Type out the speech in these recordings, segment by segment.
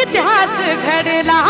इतिहास घडला.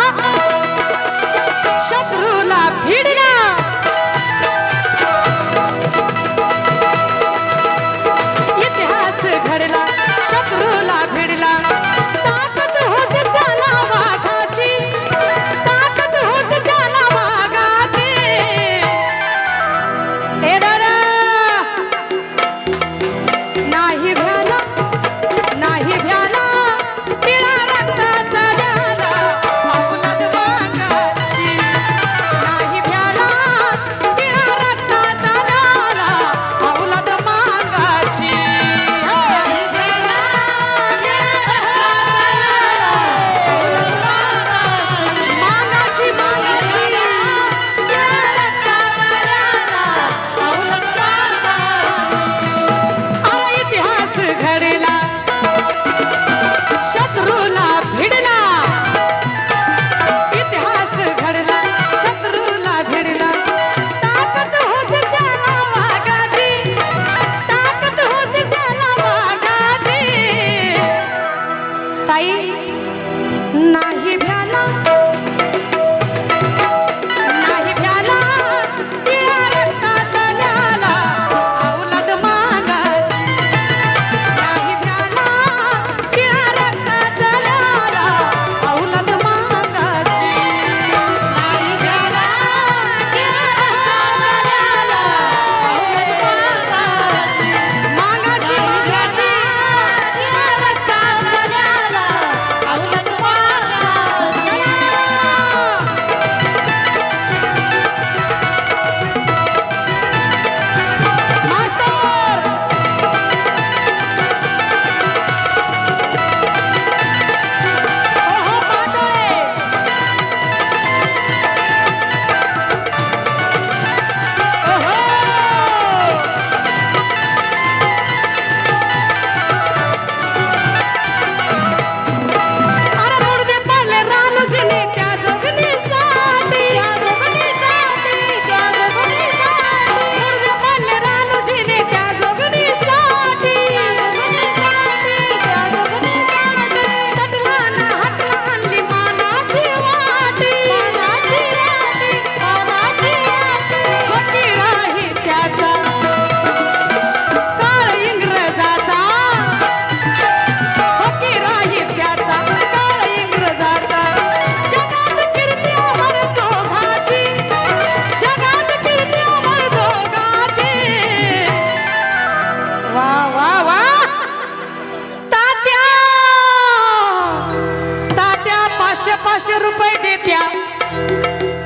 पाचशे रुपये देत्या.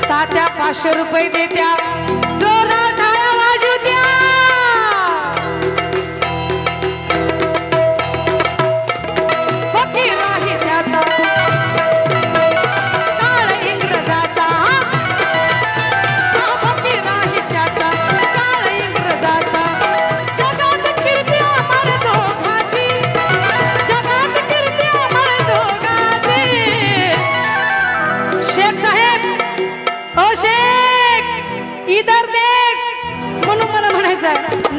तात्या पाचशे रुपये देत्या. जोरा अभिषेक इधर देख मनु मला म्हणायचं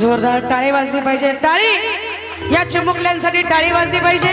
जोरदार टाळी वाजली पाहिजे. टाळी! या चिमुकल्यांसाठी टाळी वाजली पाहिजे.